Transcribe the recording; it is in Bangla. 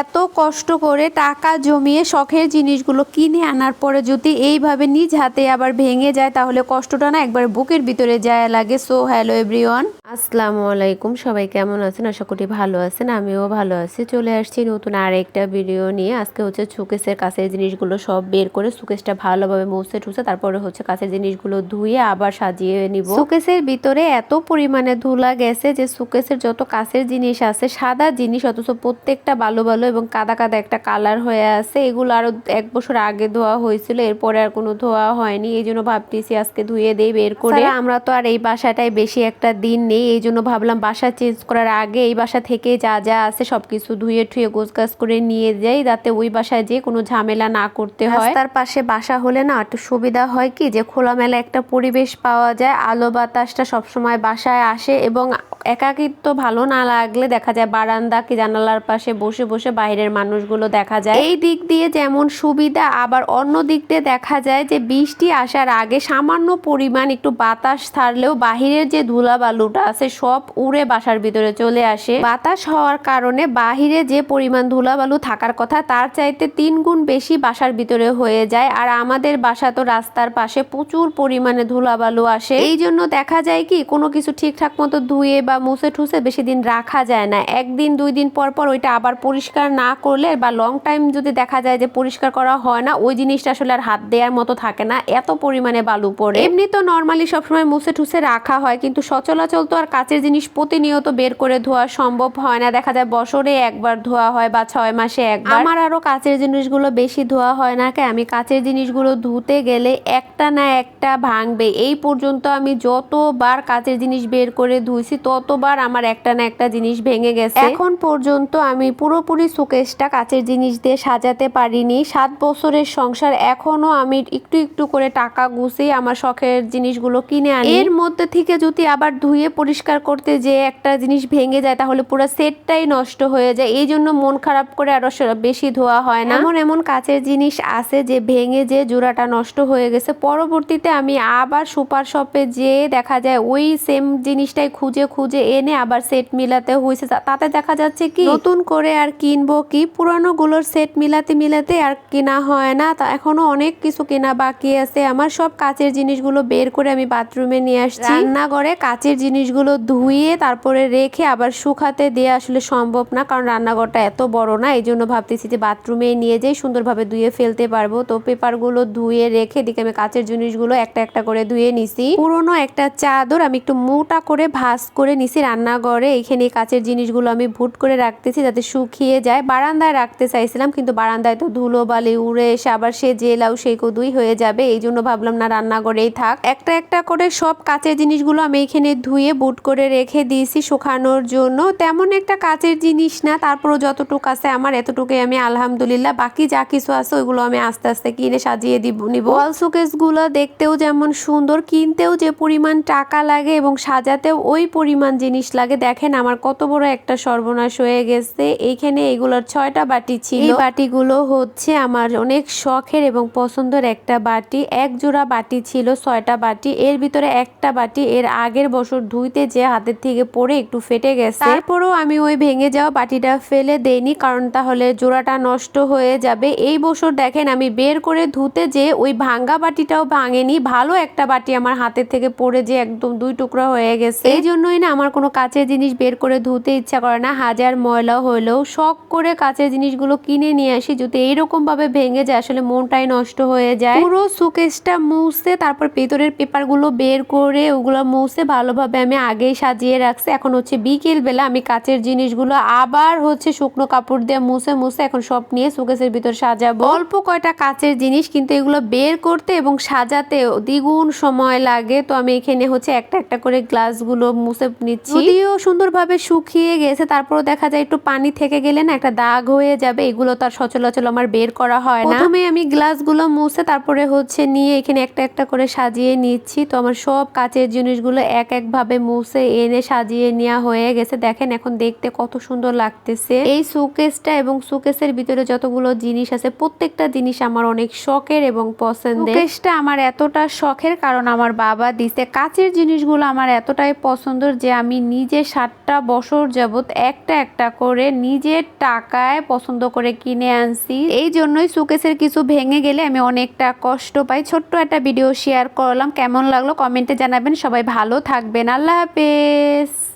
এত কষ্ট করে টাকা জমিয়ে শখের জিনিসগুলো কিনে আনার পরে যদি এইভাবে নিজ হাতে আবার ভেঙে যায়, তাহলে কষ্টটা না একবার বুকের ভিতরে যায় লাগে। সো হ্যালো এভরিওয়ান আসসালামু আলাইকুম। সবাই কেমন আছেন? আশা করি ভালো আছেন, আমিও ভালো আছি। চলে আসছি নতুন আরেকটা ভিডিও নিয়ে। আজকে হচ্ছে সুকেসের কাছের জিনিসগুলো সব বের করে সুকেসটা ভালোভাবে মুছে টুছে, তারপরে হচ্ছে কাছের জিনিসগুলো ধুয়ে আবার সাজিয়ে নিব। সুকেসের ভিতরে এত পরিমাণে ধুলা গেছে যে সুকেসের যত কাছের জিনিস আছে, সাদা জিনিস, অথচ প্রত্যেকটা ভালো ভালো এবং কাদা কাদা একটা কালার হয়ে আছে। এগুলো আরও এক বছর আগে ধোয়া হয়েছিল, এরপরে আর কোনো ধোয়া হয়নি। এই জন্য ভাবতেছি আজকে ধুয়ে দেই, বের করে। আমরা তো আর এই বাসাটায় বেশি একটা দিন নেই। এই জন্য ভাবলাম বাসা চেঞ্জ করার আগে এই বাসা থেকে যা যা আছে সব কিছু ধুয়ে ঠুয়ে গোছ গাছ করে নিয়ে যাই, যাতে ওই বাসায় যে কোনো ঝামেলা না করতে হয়। তার পাশে বাসা হলে না একটু সুবিধা হয় কি? যে খোলামেলা একটা পরিবেশ পাওয়া যায়, আলো বাতাসটা সবসময় বাসায় আসে এবং একাকিত্ব ভালো না লাগলে দেখা যায় বারান্দা কি জানালার পাশে বসে বসে বাইরের মানুষগুলো দেখা যায়। এই দিক দিয়ে যেমন সুবিধা, আবার অন্য দিক দিয়ে দেখা যায় যে বৃষ্টি আসার আগে সামান্য পরিমাণ একটু বাতাস ছাড়লেও বাহিরের যে ধুলাবালুটা আছে সব উড়ে বাসার ভিতরে চলে আসে। বাতাস হওয়ার কারণে বাহিরে যে পরিমাণ ধুলাবালু থাকার কথা তার চাইতে তিন গুণ বেশি বাসার ভিতরে হয়ে যায়। আর আমাদের বাসা তো রাস্তার পাশে প্রচুর পরিমাণে ধুলাবালু আসে। এই জন্য দেখা যায় কি কোনো কিছু ঠিকঠাক মতো ধুয়ে বা মুছে ঠুসে বেশি দিন রাখা যায় না। একদিন, দুই দিন পর পর ওইটা আবার পরিষ্কার না করলে বা লং টাইম যদি দেখা যায় যে পরিষ্কার করা হয় না, ওই জিনিসটা আসলে আর হাত দেওয়ার মতো থাকে না। এত পরিমাণে বালু পড়ে। এমনি তো নর্মালি সবসময় মুছে ঠুসে রাখা হয়, কিন্তু সচলাচল তো আর কাচের জিনিস প্রতিনিয়ত বের করে ধোয়া সম্ভব হয় না। দেখা যায় বছরে একবার ধোয়া হয় বা ছয় মাসে একবার। আমার আরও কাচের জিনিসগুলো বেশি ধোয়া হয় না কে? আমি কাচের জিনিসগুলো ধুতে গেলে একটা না একটা ভাঙবে। এই পর্যন্ত আমি যতবার কাচের জিনিস বের করে ধুইছি ততবার আমার একটা না একটা জিনিস ভেঙে গেছে। এখন পর্যন্ত আমি পুরোপুরি সুকেশটা কাচের জিনিস দিয়ে সাজাতে পারিনি। সাত বছরের সংসার এখনও আমি একটু একটু করে টাকা গুছিয়ে আমার শখের জিনিসগুলো কিনে আনি। এর মধ্যে থেকে যদি আবার ধুয়ে পরিষ্কার করতে যে একটা জিনিস ভেঙে যায় তাহলে পুরো সেটটাই নষ্ট হয়ে যায়। এই জন্য মন খারাপ করে আরও বেশি ধোয়া হয় না। এমন এমন কাচের জিনিস আছে যে ভেঙে যে জোড়াটা নষ্ট হয়ে গেছে। পরবর্তীতে আমি আবার সুপার শপে যেয়ে দেখা যায় ওই সেম জিনিসটাই খুঁজে খুঁজে এনে আবার সেট মিলাতে হয়েছে তাতে দেখা যাচ্ছে কি নতুন করে আর কিনবো কি পুরানো গুলোর সেট মিলাতে মিলাতে আর কেনা হয় না। তা এখনও অনেক কিছু কেনা বাকি আছে। আমার সব কাচের জিনিসগুলো বের করে আমি বাথরুমে নিয়ে আসছি। রান্নাঘরে কাচের জিনিসগুলো ধুয়ে, তারপরে রেখে আবার শুকাতে দেওয়া আসলে সম্ভব না, কারণ রান্নাঘরটা এত বড় না এই জন্য ভাবতেছি যে বাথরুমে নিয়ে যেয়ে সুন্দরভাবে ধুয়ে ফেলতে পারব। তো পেপারগুলো ধুয়ে রেখে দিকে আমি কাচের জিনিসগুলো একটা একটা করে ধুয়ে নিছি। পুরোনো একটা চাদর আমি একটু মোটা করে ভাঁজ করে নিছি রান্নাঘরে এইখানে এই কাচের জিনিসগুলো আমি ভুট করে রাখতেছি যাতে শুকিয়ে যায়। বারান্দায় রাখতে চাইছিলাম, কিন্তু বারান্দায় তো ধুলো, বালি উড়ে এসে আবার সে জেলাও সেই কদুই হয়ে যাবে, এই জন্য ভাবলাম না রান্নাঘরেই থাক। একটা একটা করে সব কাচের জিনিসগুলো আমি এখানে ধুয়ে বুট করে রেখে দিয়েছি শুকানোর জন্য। তেমন একটা কাচের জিনিস না, তারপরও যতটুকু আছে আমার, এতটুকুই আমি আলহামদুলিল্লাহ। বাকি যা কিছু আছে, ওইগুলো আমি আস্তে আস্তে কিনে সাজিয়ে দিব, নিব। ওয়াল শোকেসগুলো দেখতেও যেমন সুন্দর, কিনতেও যে পরিমাণ টাকা লাগে এবং সাজাতেও ওই পরিমাণ জিনিস লাগে। দেখেন আমার কত বড় একটা সর্বনাশ হয়ে গেছে। এইখানে এগুলোর ছয়টা বাটি ছিল। এই বাটিগুলো হচ্ছে আমার অনেক শখের এবং পছন্দের একটা বাটি। এক জোড়া বাটি ছিল, ছয়টা বাটি। এর ভিতরে একটা বাটি এর আগের বছর ধুইতে যে হাতের থেকে পড়ে একটু ফেটে গেছে। তারপরেও আমি ওই ভেঙে যাওয়া বাটিটা ফেলে দেইনি, কারণ তাহলে জোড়াটা নষ্ট হয়ে যাবে। এই বছর দেখেন আমি বের করে ধুতে যে ওই ভাঙ্গা বাটিটাও ভাঙেনি। ভালো একটা বাটি আমার হাতের থেকে পড়ে যে একদম দুই টুকরা হয়ে গেছে। এই জন্যই না আমার কোনো কাচের জিনিস বের করে ধুতে ইচ্ছা করে না। হাজার ময়লা হলেও শখ করে কাচের জিনিসগুলো কিনে নিয়ে আসি যদি এইরকমভাবে ভেঙে যায়, আসলে মনটাই নষ্ট হয়ে যায়। পুরো সুকেসটা মুছে, তারপর ভেতরের পেপারগুলো বের করে ওগুলো মুছে ভালোভাবে আমি আগেই সাজিয়ে রাখছি। এখন হচ্ছে বিকেল বেলা আমি কাচের জিনিসগুলো আবার হচ্ছে শুকনো কাপড় দিয়ে মুছে মুছে এখন সব নিয়ে সুকেসের ভিতর সাজাবো। অল্প কয়টা কাচের জিনিস কিন্তু এগুলো বের করতে এবং সাজাতে দ্বিগুণ সময় লাগে। তো আমি এখানে হচ্ছে একটা একটা করে গ্লাসগুলো মুছে নিচ্ছি। যদিও সুন্দরভাবে শুকিয়ে গেছে তারপরও দেখা যায় একটু পানি থেকে গেলে না একটা দাগ হয়ে যাবে এগুলো তার সচলাচল আমার বের করা হয় না। প্রথমে আমি গ্লাসগুলো মুছে তারপরে হচ্ছে নিয়ে এখানে একটা একটা করে সাজিয়ে নিচ্ছি। তো আমার সব কাচের জিনিসগুলো এক এক ভাবে মুছে এনে সাজিয়ে নেওয়া হয়ে গেছে। দেখেন এখন দেখতে কত সুন্দর লাগতেছে। এই সুকেসটা এবং সুকেসের ভিতরে যতগুলো জিনিস আছে প্রত্যেকটা জিনিস আমার অনেক শখের এবং পছন্দের। সুকেসটা আমার এতটা শখের কারণ আমার বাবা দিছে। কাচের জিনিসগুলো আমার এতটাই পছন্দের যে আমি নিজে সাতটা বছর যাবৎ একটা একটা করে নিজের টাকায় পছন্দ করে কিনে আনছি। এই জন্যই সুকেশের কিছু ভেঙে গেলে আমি অনেকটা কষ্ট পাই। ছোট্ট একটা ভিডিও শেয়ার করলাম। কেমন লাগল কমেন্টে জানাবেন। সবাই ভালো থাকবেন। আল্লাহ হাফেজ।